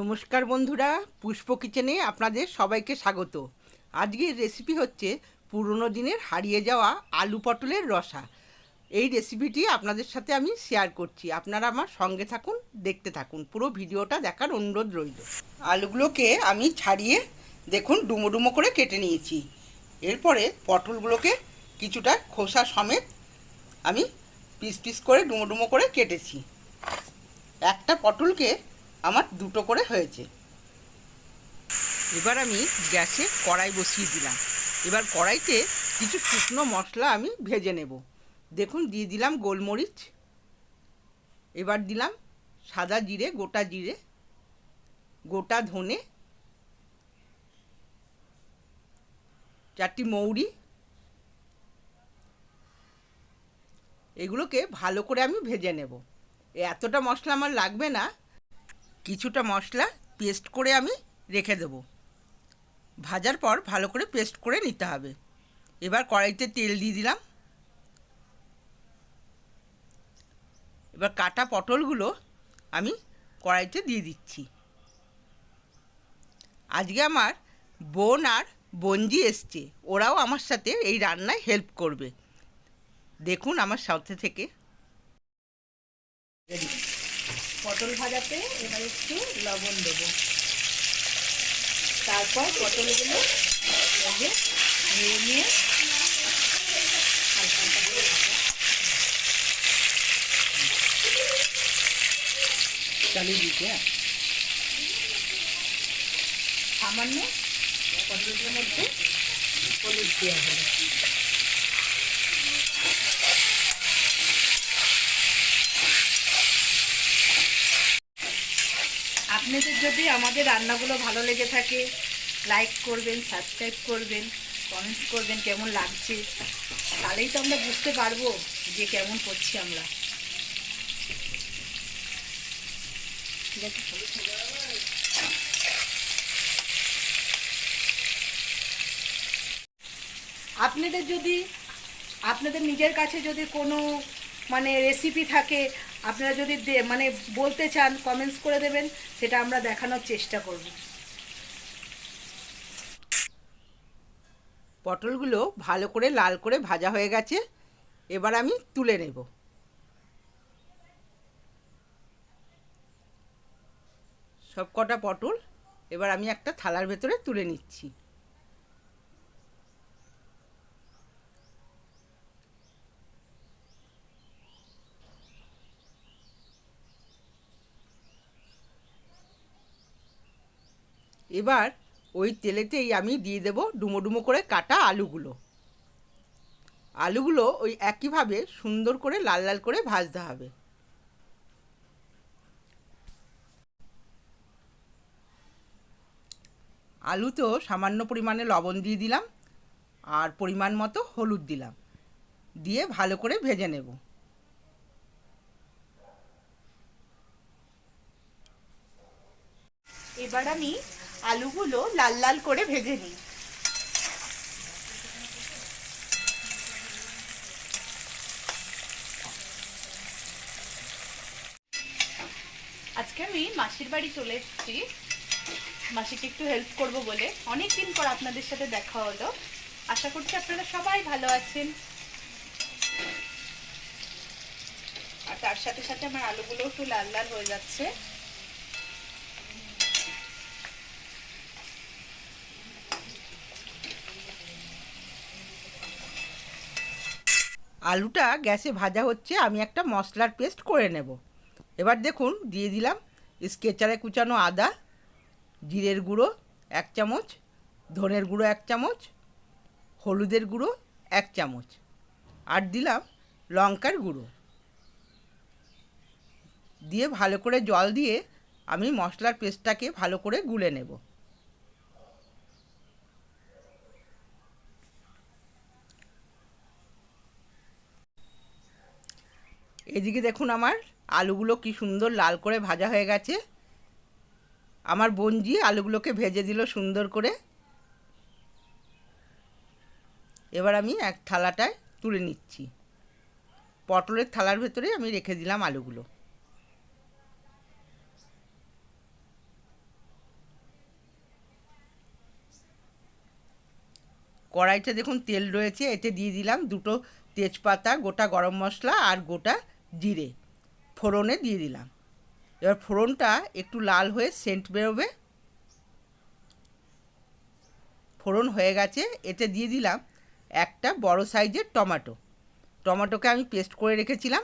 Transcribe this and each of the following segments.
নমস্কার বন্ধুরা, পুষ্প কিচেনে আপনাদের সবাইকে স্বাগত। আজকের রেসিপি হচ্ছে পুরনো দিনের হারিয়ে যাওয়া আলু পটলের রসা। এই রেসিপিটি আপনাদের সাথে আমি শেয়ার করছি। আপনারা আমার সঙ্গে থাকুন, দেখতে থাকুন। পুরো ভিডিওটা দেখার অনুরোধ রইল। আলুগুলোকে আমি ছাড়িয়ে দেখুন, ডুমো ডুমো করে কেটে নিয়েছি। এরপরে পটলগুলোকে কিছুটা খোসা সমেত আমি পিস পিস করে ডুমো ডুমো করে কেটেছি। একটা পটলকে আমার দুটো করে হয়েছে। এবার আমি গ্যাসে কড়াই বসিয়ে দিলাম। এবার কড়াইতে কিছু শুকনো মশলা আমি ভেজে নেব। দেখুন, দিয়ে দিলাম গোলমরিচ। এবার দিলাম সাদা জিরে, গোটা জিরে, গোটা ধনে, চারটি মৌরি। এগুলোকে ভালো করে আমি ভেজে নেব। এতটা মশলা আমার লাগবে না। কিছুটা মশলা পেস্ট করে আমি রেখে দেবো। ভাজার পর ভালো করে পেস্ট করে নিতে হবে। এবার কড়াইতে তেল দিয়ে দিলাম। এবার কাটা পটলগুলো আমি কড়াইতে দিয়ে দিচ্ছি। আজকে আমার বোন আর বঞ্জি এসছে, ওরাও আমার সাথে এই রান্নায় হেল্প করবে। দেখুন আমার সাথে থেকে। পটল ভাজাতে এবার একটু লবণ দেবো। তারপর পটলগুলো ভেজে নিয়ে নিয়ে চালিয়ে দিতে। সামান্য পটলের মধ্যে হলুদ দেওয়া হলো। আপনাদের যদি আমাদের রান্নাগুলো ভালো লেগে থাকে লাইক করবেন সাবস্ক্রাইব করবেন কমেন্টস করবেন কেমন লাগছে, তাহলেই তো আমরা বুঝতে পারব যে কেমন করছি আমরা। আপনাদের যদি, আপনাদের নিজের কাছে যদি কোনো মানে রেসিপি থাকে আপনারা যদি মানে বলতে চান কমেন্টস করে দেবেন, সেটা আমরা দেখানোর চেষ্টা করব। পটলগুলো ভালো করে লাল করে ভাজা হয়ে গেছে। এবার আমি তুলে নেব। সব কটা পটল এবার আমি একটা থালার ভেতরে তুলে নিচ্ছি। এবার ওই তেলেতেই আমি দিয়ে দেব ডুমো ডুমো করে কাটা আলুগুলো। আলুগুলো ওই একইভাবে সুন্দর করে লাল লাল করে ভাজতে হবে। আলুতেও সামান্য পরিমাণে লবণ দিয়ে দিলাম আর পরিমাণ মতো হলুদ দিলাম। দিয়ে ভালো করে ভেজে নেব। এবার আমি আলুগুলো লাল লাল করে ভেজে নিই। আজকে আমি মাসির বাড়ি চলে এসেছি। মাসিকে একটু হেল্প করব বলে। অনেক দিন পর আপনাদের সাথে দেখা হলো। আশা করছি আপনারা সবাই ভালো আছেন। আর তার সাথে সাথে আমার আলুগুলো একটু লাল লাল হয়ে যাচ্ছে। আলুটা গ্যাসে ভাজা হচ্ছে, আমি একটা মশলার পেস্ট করে নেব। এবার দেখুন, দিয়ে দিলাম স্কেচারে কুচানো আদা, জিরের গুঁড়ো এক চামচ, ধনের গুঁড়ো এক চামচ, হলুদের গুঁড়ো এক চামচ, আর দিলাম লঙ্কার গুঁড়ো। দিয়ে ভালো করে জল দিয়ে আমি মশলার পেস্টটাকে ভালো করে গুলে নেব। এদিকে দেখুন আমার আলুগুলো কি সুন্দর লাল করে ভাজা হয়ে গেছে। আমার বঞ্জি আলুগুলোকে ভেজে দিল সুন্দর করে। এবার আমি এক থালাটায় তুলে নিচ্ছি। পটলের থালার ভেতরে আমি রেখে দিলাম আলুগুলো। কড়াইটা দেখুন তেল রয়েছে, এতে দিয়ে দিলাম দুটো তেজপাতা, গোটা গরম মশলা আর গোটা জিরে, ফোড়নে দিয়ে দিলাম। এবার ফোড়নটা একটু লাল হয়ে সেন্ট বেরোবে। ফোড়ন হয়ে গেছে, এতে দিয়ে দিলাম একটা বড় সাইজের টমেটো। টমেটোকে আমি পেস্ট করে রেখেছিলাম।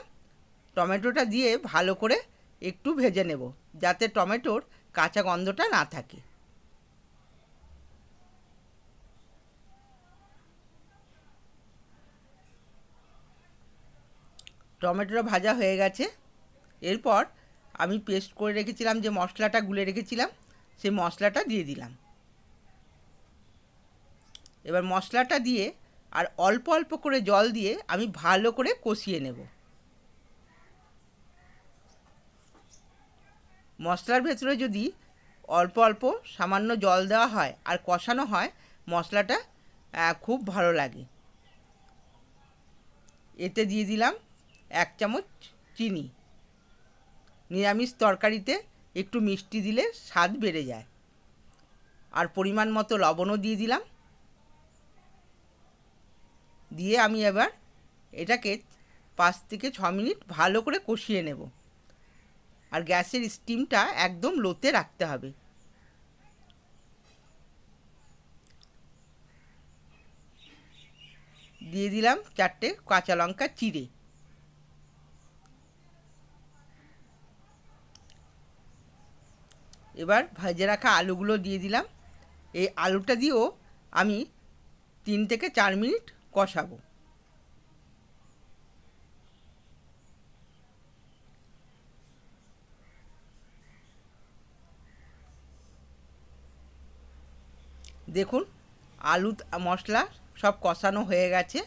টমেটোটা দিয়ে ভালো করে একটু ভেজে নেব, যাতে টমেটোর কাঁচা গন্ধটা না থাকে। টমেটোটা ভাজা হয়ে গেছে। এরপর আমি পেস্ট করে রেখেছিলাম, যে মশলাটা গুলে রেখেছিলাম, সেই মশলাটা দিয়ে দিলাম। এবার মশলাটা দিয়ে আর অল্প অল্প করে জল দিয়ে আমি ভালো করে কষিয়ে নেব। মশলার ভেতরে যদি অল্প অল্প সামান্য জল দেওয়া হয় আর কষানো হয়, মশলাটা খুব ভালো লাগে। এতে দিয়ে দিলাম এক চামচ চিনি। নিরামিষ তরকারিতে একটু মিষ্টি দিলে স্বাদ বেড়ে যায়। আর পরিমাণ মতো লবণও দিয়ে দিলাম। দিয়ে আমি এবার এটাকে পাঁচ থেকে ছ মিনিট ভালো করে কষিয়ে নেব। আর গ্যাসের স্টিমটা একদম লোতে রাখতে হবে। দিয়ে দিলাম চারটে কাঁচা লঙ্কা চিড়ে। এবার ভেজে রাখা আলুগুলো দিয়ে দিলাম। এই আলুটা দিয়েও আমি তিন থেকে চার মিনিট কষাবো। দেখুন, আলু, মশলা সব কষানো হয়ে গেছে।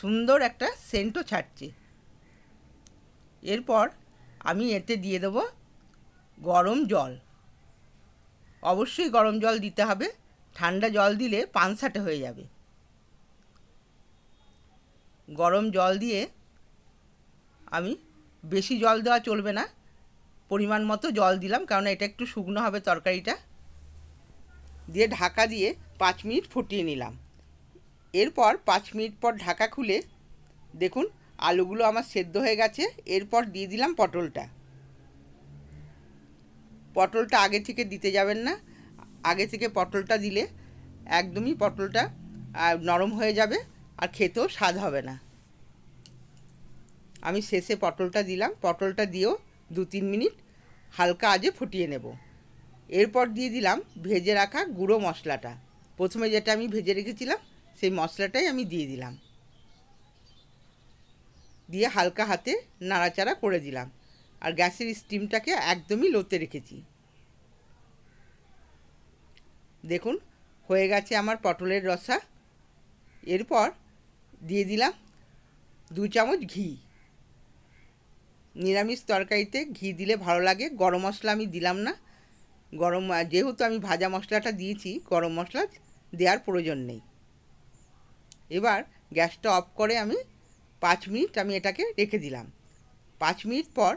সুন্দর একটা সেন্টও ছাড়ছে। এরপর আমি এতে দিয়ে দেবো গরম জল। অবশ্যই গরম জল দিতে হবে। ঠান্ডা জল দিলে পানসাটে হয়ে যাবে। গরম জল দিয়ে আমি বেশি জল দেওয়া চলবে না। পরিমাণ মতো জল দিলাম, কারণ এটা একটু শুকনো হবে তরকারিটা। দিয়ে ঢাকা দিয়ে পাঁচ মিনিট ফুটিয়ে নিলাম। এরপর পাঁচ মিনিট পর ঢাকা খুলে দেখুন, আলুগুলো আমার সেদ্ধ হয়ে গেছে। এরপর দিয়ে দিলাম পটলটা। পটলটা আগে থেকে দিতে যাবেন না। আগে থেকে পটলটা দিলে একদমই পটলটা নরম হয়ে যাবে আর খেতেও স্বাদ হবে না। আমি শেষে পটলটা দিলাম। পটলটা দিয়েও দু তিন মিনিট হালকা আজে ফুটিয়ে নেব। এরপর দিয়ে দিলাম ভেজে রাখা গুঁড়ো মশলাটা। প্রথমে যেটা আমি ভেজে রেখেছিলাম, সেই মশলাটাই আমি দিয়ে দিলাম। দিয়ে হালকা হাতে নাড়াচাড়া করে দিলাম। আর গ্যাসের স্টিমটাকে একদমই লোতে রেখেছি। দেখুন, হয়ে গেছে আমার পটলের রসা। এরপর দিয়ে দিলাম দু চামচ ঘি। নিরামিষ তরকারিতে ঘি দিলে ভালো লাগে, গরম মশলা আমি দিলাম না। গরম, যেহেতু আমি ভাজা মশলাটা দিয়েছি, গরম মশলা দেওয়ার প্রয়োজন নেই। এবার গ্যাসটা অফ করে আমি পাঁচ মিনিট আমি এটাকে রেখে দিলাম। পাঁচ মিনিট পর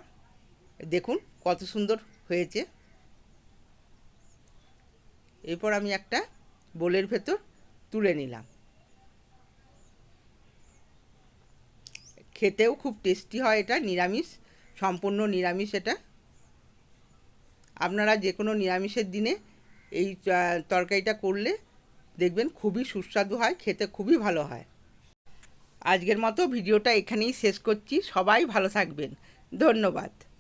দেখুন কত সুন্দর হয়েছে। এরপর আমি একটা বোলের ভেতর তুলে নিলাম। খেতেও খুব টেস্টি হয় এটা, নিরামিষ, সম্পূর্ণ নিরামিষ এটা। আপনারা যে কোনো নিরামিষের দিনে এই তরকারিটা করলে দেখবেন খুবই সুস্বাদু হয়, খেতে খুবই ভালো হয়। আজকের মতো ভিডিওটা এখানেই শেষ করছি। সবাই ভালো থাকবেন। ধন্যবাদ।